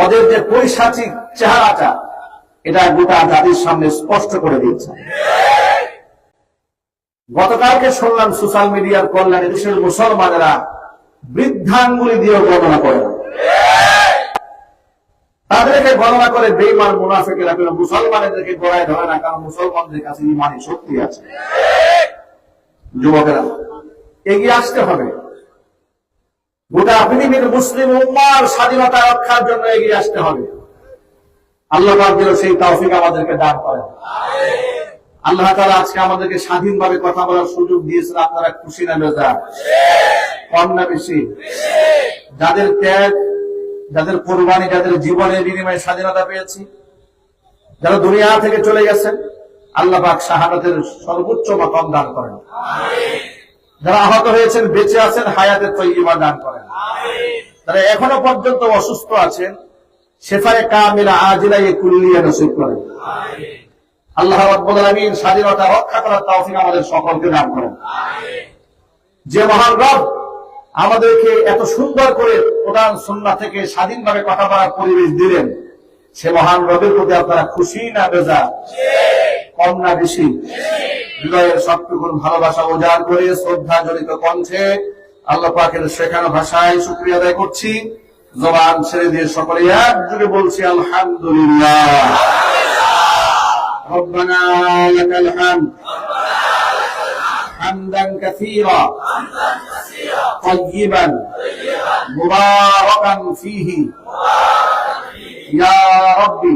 ওদের যে পৈশাচিক চেহারাটা এটা গোটা জাতির সামনে স্পষ্ট করে দিচ্ছে গতকালকে শুনলাম সোশ্যাল মিডিয়ার কল্যাণে দেশের মুসলমানেরা বৃদ্ধাঙ্গুলি দিয়ে গণনা করে। তাদেরকে গণনা করে বেইমান মুনাফেকেরা কিন্তু মুসলমানদেরকে গড়ায় ধরে না, কারণ মুসলমানদের কাছে ইমানি শক্তি আছে। যুবকেরা, এগিয়ে আসতে হবে। গোটা পৃথিবীর মুসলিম উম্মার স্বাধীনতা রক্ষার জন্য এগিয়ে আসতে হবে। আল্লাহ যেন সেই তৌফিক আমাদেরকে দান করেন। আল্লাহ তাআলা আজকে আমাদেরকে স্বাধীনভাবে কথা বলার সুযোগ দিয়েছেন। আপনারা খুশি না বেজা কম না বেশি? যাদের ত্যাগ, যাদের কোরবানি, যাদের জীবনের বিনিময়ে স্বাধীনতা পেয়েছি, যারা দুনিয়া থেকে চলে গেছেন, আল্লাহ পাক শাহাদাতের সর্বোচ্চ মাকাম দান করেন। যারা আহত হয়েছেন, বেঁচে আছেন, হায়াতের তৈরিমা দান করেন। যারা এখনও পর্যন্ত অসুস্থ আছেন শেফায়ে কামিলা আজিলাই কুল্লিয়া নসিব করেন। আল্লাহ রাব্বুল আলামিন স্বাধীনতা রক্ষা করার তৌফিক আমাদের সকলকে দান করেন। যে মহান রব আমাদেরকে এত সুন্দর করে প্রধান সন্না থেকে স্বাধীনভাবে কথা বলার পরিবেশ দিলেন, সে মহান রবের প্রতি আপনারা খুশি না বেজা কম না বেশি হৃদয়ের সবটুকুন ভালোবাসা উজাড় করে শ্রদ্ধা জড়িত কণ্ঠে আল্লাহ পাকের শেখানো ভাষায় শুক্রিয়া আদায় করছি জবান ছেড়ে দিয়ে সকলে একযোগে বলছি আলহামদুলিল্লাহ ربنا لك الحمد حمدا كثيرا طيبا مباركا فيه يا ربي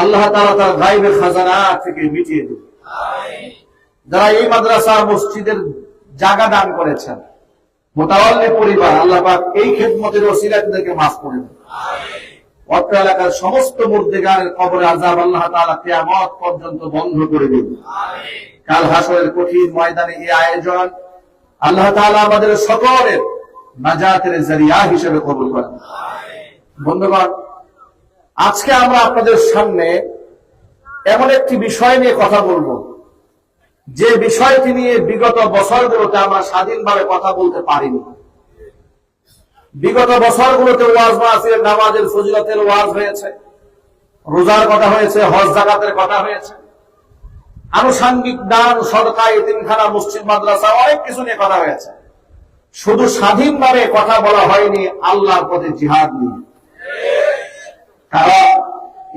আল্লাহ তার গায়বের খাজানা থেকে মিটিয়ে দিন যারা এই মাদ্রাসা, মসজিদের জায়গা দান করেছেন, মোতাওয়াল্লি পরিবার, আল্লাহ এই খেদমতের ওসিলা তাদেরকে মাফ করে এলাকার সমস্ত কবরে আজাব আল্লাহ তাআলা কিয়ামত পর্যন্ত বন্ধ করে দিন কাল হাসরের কঠিন ময়দানে এই আয়োজন আল্লাহ তাআলা আমাদের সকলের নাজাতের জরিয়া হিসেবে কবুল করেন। বন্ধুগণ আজকে আমরা আপনাদের সামনে এমন একটি বিষয় নিয়ে কথা বলব। যে বিষয়টি নিয়ে বিগত বছরগুলোতে আমরা স্বাধীনভাবে কথা বলতে পারিনি। বিগত বছরগুলোতে ওয়াজ মাসির নামাজের ফজিলতের ওয়াজ হয়েছে, রোজার কথা হয়েছে, হজ জাকাতের কথা হয়েছে, আনুষাঙ্গিক দান সরকার ইতিমখানা মসজিদ, মাদ্রাসা, অনেক কিছু নিয়ে কথা হয়েছে। শুধু স্বাধীনভাবে কথা বলা হয়নি, আল্লাহর পথে জিহাদ নিয়ে। কারণ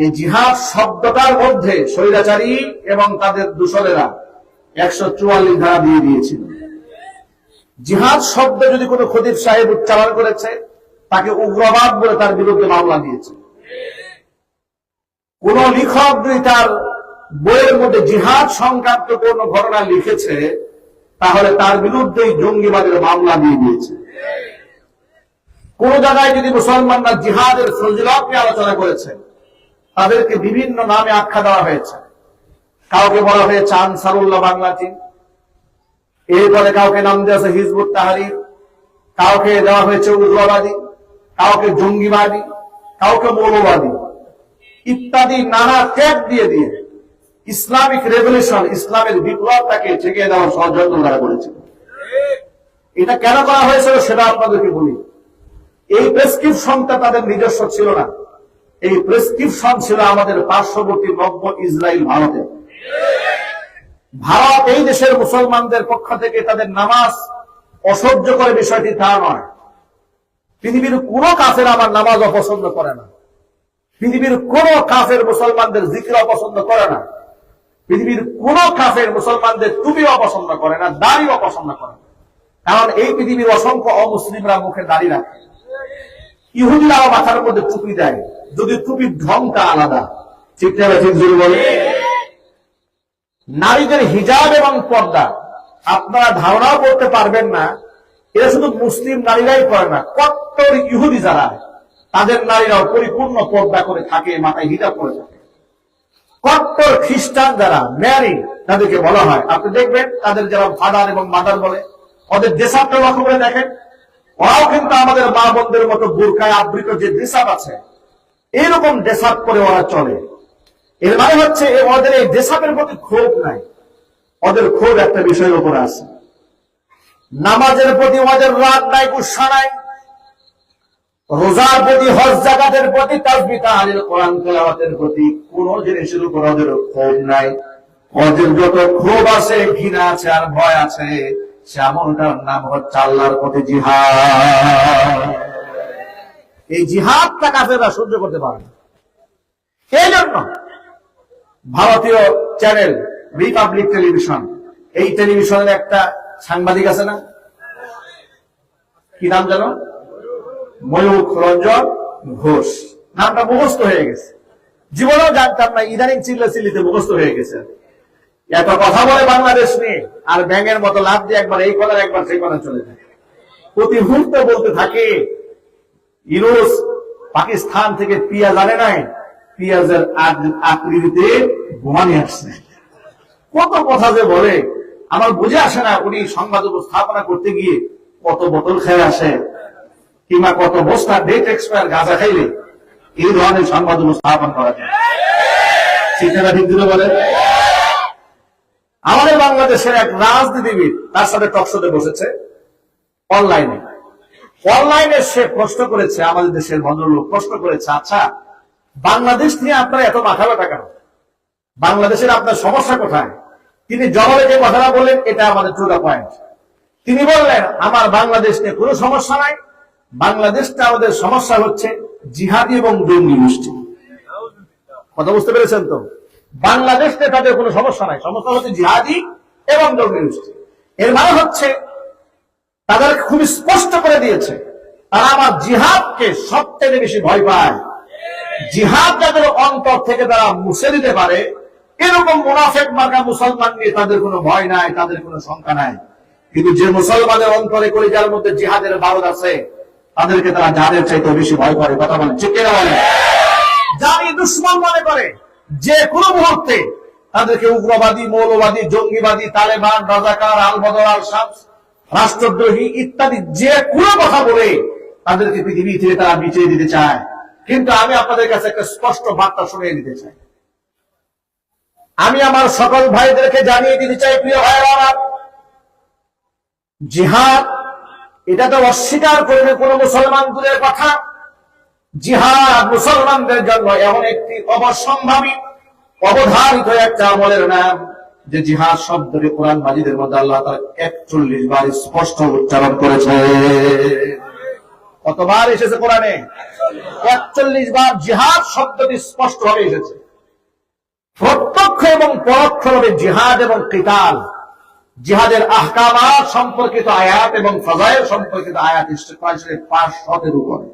এই জিহাদ শব্দটার মধ্যে স্বৈরাচারী এবং তাদের দূষণেরা একশো চুয়াল্লিশ ধারা দিয়ে দিয়েছিল। জিহাদ শব্দ যদি কোনো খদিব সাহেব উচ্চারণ করেছে, তাকে উগ্রবাদ বলে তার বিরুদ্ধে মামলা দিয়েছে। কোন লেখক যদি তার বইয়ের মধ্যে জিহাদ সংক্রান্ত কোন ঘটনা লিখেছে, তাহলে তার বিরুদ্ধেই জঙ্গিবাদের মামলা দিয়ে দিয়েছে। কোন জায়গায় যদি মুসলমানরা জিহাদের ফজিলত নিয়ে আলোচনা করেছে, তাদেরকে বিভিন্ন নামে আখ্যা দেওয়া হয়েছে। কাউকে বলা হয়েছে আনসারুল্লাহ বাংলাটি এরপরে কাউকে নাম দেওয়া হয়েছে হিজবুত তাহারির, কাউকে দেওয়া হয়েছে উগ্রবাদী, কাউকে জঙ্গিবাদী, কাউকে মৌলবাদী। ইত্যাদি নানা ত্যাগ দিয়ে দিয়ে ইসলামিক রেভলিউশন, ইসলামের বিপ্লবটাকে ঠেকিয়ে দেওয়ার ষড়যন্ত্র তারা এটা কেন করা হয়েছিল সেটা আপনাদেরকে বলি। এই প্রেসক্রিপশনটা তাদের নিজস্ব ছিল না। এই প্রেসক্রিপশন ছিল আমাদের পার্শ্ববর্তী নব্য ইসরায়েল ভারতের। ভারত এই দেশের মুসলমানদের পক্ষ থেকে তাদের নামাজ অসহ্য করে বিষয়টি তা নয়। পৃথিবীর কোন কাফের আমার নামাজ অপছন্দ করে না। পৃথিবীর কোন কাফের মুসলমানদের জিকির অপছন্দ করে না। পৃথিবীর কোন কাফের মুসলমানদের টুপি অপছন্দ করে না দাড়ি অপছন্দ করে না। কারণ এই পৃথিবীর অসংখ্য অমুসলিমরা মুখে দাঁড়িয়ে রাখে। ইহুদিরাও মাথার মধ্যে টুপি দেয়। যদি টুপির ঢংটা আলাদা, ঠিক না ঠিক বলে? নারীদের হিজাব এবং পর্দা, আপনারা ধারণাও করতে পারবেন না, এরা শুধু মুসলিম নারীরাই করে না, কট্টর ইহুদি যারা, তাদের নারীরাও পরিপূর্ণ পর্দা করে থাকে, মাথায় হিজাব করে থাকে। কট্টর খ্রিস্টান যারা, ম্যারি, তাদেরকে বলা হয়। আপনি দেখবেন তাদের যারা ফাদার এবং মাদার বলে, ওদের দেশাবটা লক্ষ্য করে দেখেন। ওরাও কিন্তু আমাদের মা বোনদের মতো বোরকায় আবৃত যে দেশাব আছে, এরকম দেশাব করে ওরা চলে। এর মানে হচ্ছে ওদের এই দেশাবের প্রতি ক্ষোভ নাই। ওদের ক্ষোভ একটা বিষয়ের উপরে আছে। নামাজের প্রতি ওদের রাগ নাই, গুসা নাই। রোজার প্রতি, হজ জাকাতের প্রতি তাসবি তাহলিল, কোরআন তেলাওয়াতের প্রতি কোন জিনিসের উপর ওদের ক্ষোভ নাই। ওদের যত ক্ষোভ আছে, ঘৃণা আছে আর ভয় আছে সে নাম হচ্ছে আল্লাহর প্রতি জিহাদ। এই জিহাদটা কাফেররা সহ্য করতে পারে এই জন্য ভারতীয় চ্যানেল রিপাবলিক টেলিভিশন, এই টেলিভিশনের একটা সাংবাদিক আছে না? কি নাম জানো ময়ূখ রঞ্জন ঘোষ। নামটা মুখস্থ হয়ে গেছে। জীবনেও জানতাম না, ইদানিং চিল্লা চিল্লিতে মুখস্থ হয়ে গেছে। এত কথা বলে বাংলাদেশ নিয়ে আর ব্যাঙের মতো লাভ দিয়ে একবার এই কলার একবার সেই কলার চলে যায়। প্রতি মুহূর্তে বলতে থাকে ইউরোস পাকিস্তান থেকে পিয়াজ আনে নাই, পিয়াজের আকৃতিতে বোমা নিয়ে আসছে। কত কথা যে বলে, আমার বুঝে আসে না উনি সংবাদ উপস্থাপনা করতে গিয়ে কত বোতল খেয়ে আসে, কিংবা কত বস্তা ডেট এক্সপায়ার গাঁজা খাইলে, এই ধরনের সংবাদ উপস্থাপন করা যায়। শিক্ষাটা ঠিক দিলে বলে আমাদের বাংলাদেশের এক রাজনীতিবিদ তার সাথে টকশোতে বসেছে অনলাইনে অনলাইনে সে প্রশ্ন করেছে, আমাদের দেশের ভদ্রলোক প্রশ্ন করেছে আচ্ছা বাংলাদেশ নিয়ে আপনার এত মাথা ব্যথা কেন? বাংলাদেশের আপনার সমস্যা কোথায়? তিনি জবাবে যে কথাটা বললেন, এটা আমাদের টু পয়েন্ট তিনি বললেন, আমার বাংলাদেশ নিয়ে কোনো সমস্যা নাই। বাংলাদেশটা আমাদের সমস্যা হচ্ছে জিহাদি এবং জঙ্গি গোষ্ঠী। কথা বুঝতে পেরেছেন তো? বাংলাদেশে তাদের কোনো সমস্যা নাই। সমস্যা হচ্ছে জিহাদি এবং জঙ্গি এর মানে হচ্ছে, তাদের খুব স্পষ্ট করে দিয়েছে, তারা আমার জিহাদকে সবথেকে বেশি ভয় পায়। জিহাদ যাদের অন্তর থেকে তারা মুছে দিতে পারে, এরকম মুনাফেক মার্কা মুসলমান নিয়ে তাদের কোনো ভয় নাই, তাদের কোনো শঙ্কা নাই। কিন্তু যে মুসলমানের অন্তরে করে যার মধ্যে জিহাদের বারদ আছে, তাদেরকে তারা যাদের চাইতে বেশি ভয় করে, কথা বলে ঠিক জানি দুশ্মন মনে করে যে কোনো মুহূর্তে তাদেরকে উগ্রবাদী, মৌলবাদী, জঙ্গিবাদী, তালেবান, রাজাকার, আল বদর, আল রাষ্ট্রদ্রোহী ইত্যাদি যে কোনো কথা বলে তাদেরকে পৃথিবী থেকে তারা মিটিয়ে দিতে চায়। কিন্তু আমি আপনাদের কাছে একটা স্পষ্ট বার্তা শুনিয়ে দিতে চাই। আমি আমার সকল ভাইদেরকে জানিয়ে দিতে চাই, প্রিয় ভাইয়েরা আমার জিহাদ, এটা তো অস্বীকার করবে কোন মুসলমান দূরের কথা। জিহাদ মুসলমানদের জন্য এমন একটি অবসম্ভাবী, অবধারিত একটা আমলের নাম, যে জিহাদ শব্দটি কোরআন মাজিদের মধ্যে আল্লাহ তার একচল্লিশ বার স্পষ্ট উচ্চারণ করেছে। কতবার এসেছে কোরআনে? একচল্লিশ বার জিহাদ শব্দটি স্পষ্ট ভাবে এসেছে। প্রত্যক্ষ এবং পরোক্ষভাবে জিহাদ এবং কিতাল, জিহাদের আহকামাত সম্পর্কিত আয়াত এবং ফজাইল সম্পর্কিত আয়াত এসেছে প্রায় পাঁচ শতের উপরে।